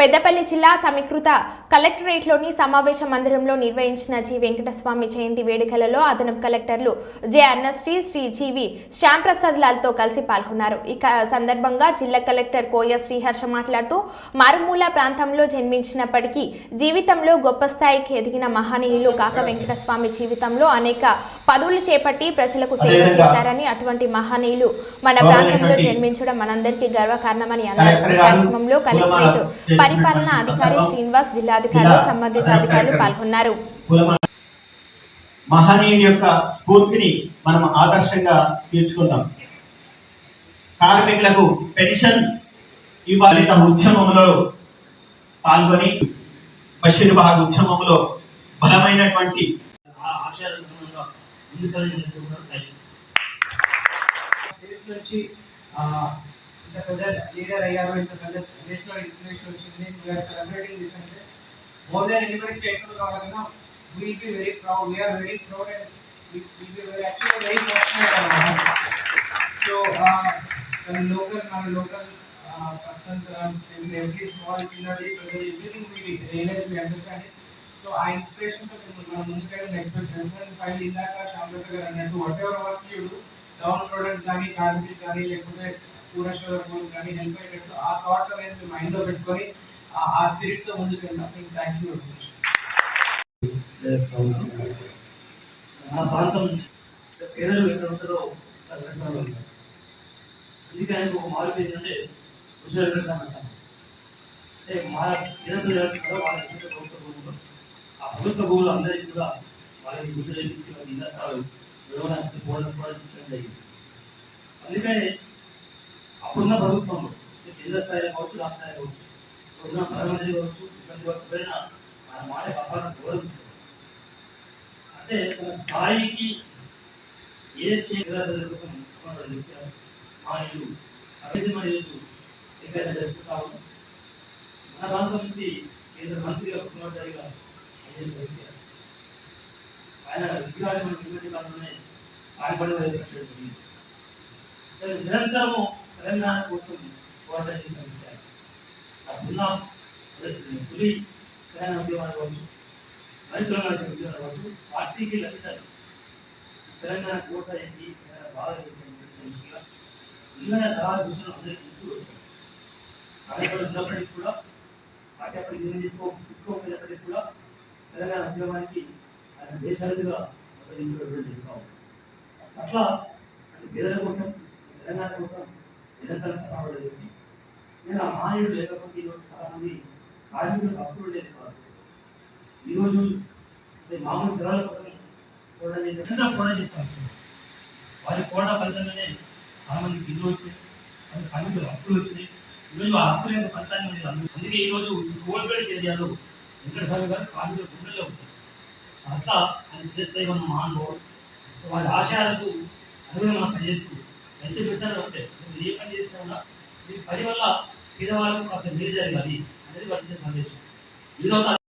పెద్దపల్లి జిల్లా సమీకృత కలెక్టరేట్లోని సమావేశ మందిరంలో నిర్వహించిన జి. వెంకటస్వామి జయంతి వేడుకలలో అదనపు కలెక్టర్లు J. Annashri Shri G V Shyamprasad లాల్తో కలిసి పాల్గొన్నారు. ఇక సందర్భంగా జిల్లా కలెక్టర్ కోయ శ్రీహర్ష మాట్లాడుతూ మారుమూల ప్రాంతంలో జన్మించినప్పటికీ జీవితంలో గొప్ప స్థాయికి ఎదిగిన మహనీయులు కాక వెంకటస్వామి జీవితంలో అనేక పదవులు చేపట్టి ప్రజలకు సేవ చేశారని అటువంటి మహనీయులు మన ప్రాంతంలో జన్మించడం మనందరికీ గర్వకారణమని అన్నారు. కార్యక్రమంలో కలెక్టరేట్ పరిపాలనా అధికారి శ్రీనివాస్ జిల్లాధికారులు సంబంధిత అధికారులు పాల్గొన్నారు. మహనీయుని యొక్క స్ఫూర్తిని మనం ఆదర్శంగా తీర్చుకుందాం. కార్మికులకు పెన్షన్ ఇవ్వాలి తమ ఉద్యమంలో పాల్గొని బషీర్ బాగ్ ఉద్యమంలో బలమైనటువంటి నుంచి ఆ, ఇంత పెద్ద లీడర్ అయ్యారు ఇంత పెద్ద దేశంలో ఇంటర్నేషనల్ వచ్చింది. వీఆర్ సెలబ్రేటింగ్ దిస్ అంటే మోర్ దాన్ ఎనీబడి స్టేట్మెంట్ కావాలన్నా will be very proud we're very proud and will be very actually very fortunate so తన లోకల్ మన లోకల్ పర్సన్ చేసిన ఎవ్రీ స్మాల్ చిన్నది పెద్దది everything we realise we understand so ఆ ఇన్స్పిరేషన్తో మనం ముందుకెళ్ళి ఎక్స్పెక్ట్ చేస్తున్నాం ఫైల్ ఇందాక శ్యామప్రసాద్ గారు అన్నట్టు whatever work you down product కానీ కార్మికులు కానీ లేకపోతే పూర్ణేశ్వర పూరేశ్వర కానీ హెల్ప్ అయ్యేటట్టు ఆ థాట్ అనేది మైండ్లో పెట్టుకొని ఆ- ఆ స్పిరిట్తో ముందుకు వెళ్దాం థ్యాంక్ యూ చేస్తా నా ప్రాంతం పేదలు ఎక్కడ ఉంటారో అక్కడ వ్యవసాయం ఉంటారు అందుకే ఆయనకు ఒక మార్పు ఏంటంటే ఉసిరి వ్యవసాయం అంటాం అంటే మా పేదలు ఎవరున్నారో వాళ్ళ ప్రభుత్వ భూములు ఆ ప్రభుత్వ భూములు అందరికీ కూడా వాళ్ళకి ఉసిరి ఇచ్చి వాళ్ళకి ఇళ్ళ స్థలాలు వివరానికి పోవడం కూడా జరిగింది. అందుకని అప్పుడున్న ప్రభుత్వంలో కేంద్ర స్థాయిలో కావచ్చు రాష్ట్ర స్థాయిలో కావచ్చు ఇప్పుడున్న ప్రధానమంత్రి కావచ్చు ఇబ్బంది కావచ్చు ఎవరైనా మన మాట వ్యాపారం గౌరవించారు అంటే తన స్థాయికి ఏ చేయగల కోసం పోరాడారు వ్యక్తి మా ఇల్లు. అభివృద్ధి మన ఈరోజు ఎక్కడైనా జరుపుకుంటా ఉన్నాం మన ప్రాంతం నుంచి కేంద్ర మంత్రిగా కుమారసారిగా పనిచేసిన వ్యక్తి ఆయన విగ్రహాలు మన ముఖ్యమంత్రి కాలంలోనే ఆయపడి జరిగింది. నిరంతరము తెలంగాణ కోసం పోరాటం చేసిన వ్యక్తి ఆయన. అప్పుడున్న తొలి తెలంగాణ ఉద్యమాలు కావచ్చు రైతుల నాటి ఉద్యమాలు కావచ్చు పార్టీకి లభితారు తెలంగాణ కోసానికి తెలంగాణ బాధ ఏంటి సలహా సూచనలు అందరికీ ఇస్తూ వచ్చారు కార్యక్రమం ఉన్నప్పటికీ కూడా పార్టీ అప్పటికి నిర్ణయం తీసుకో తీసుకోకపోయినప్పటికీ కూడా తెలంగాణ ఉద్యమానికి ఆయన దేశాలుగా ఉపయోగించడం అట్లా పేదల కోసం తెలంగాణ కోసం నిరంతరం కష్టపడేది నేను ఆ మాయుడు లేకపోతే ఈరోజు చాలా మంది కార్మికులకు అప్పుడు లేదు కాదు ఈరోజు మామూలు సెలవుల కోసం పోరాటం చేసే నిరంతరం పోరాటం చేస్తూ వచ్చింది వారి పోరాట ఫలితంగానే చాలా మంది ఇల్లు వచ్చాయి. చాలా కార్మికులు అప్పులు వచ్చినాయి. ఈరోజు ఆ అప్పుల యొక్క ఫలితాన్ని మీరు అందుకే ఈరోజు కోల్పేట ఏరియాలో వెంకటస్వామి గారు కార్మికుల గుండెల్లో ఉంటారు. అట్లా ఆయన చేస్తే ఉన్న మహానుభావుడు. సో వారి ఆశయాలకు అనుగుణంగా మనం పనిచేస్తూ మంచి విషయాలు ఒకటే మీరు ఏ పని చేసినా కూడా మీ పని వల్ల పేదవాళ్ళకు కాస్త మేలు జరగాలి అనేది వచ్చిన సందేశం. ఈరోజు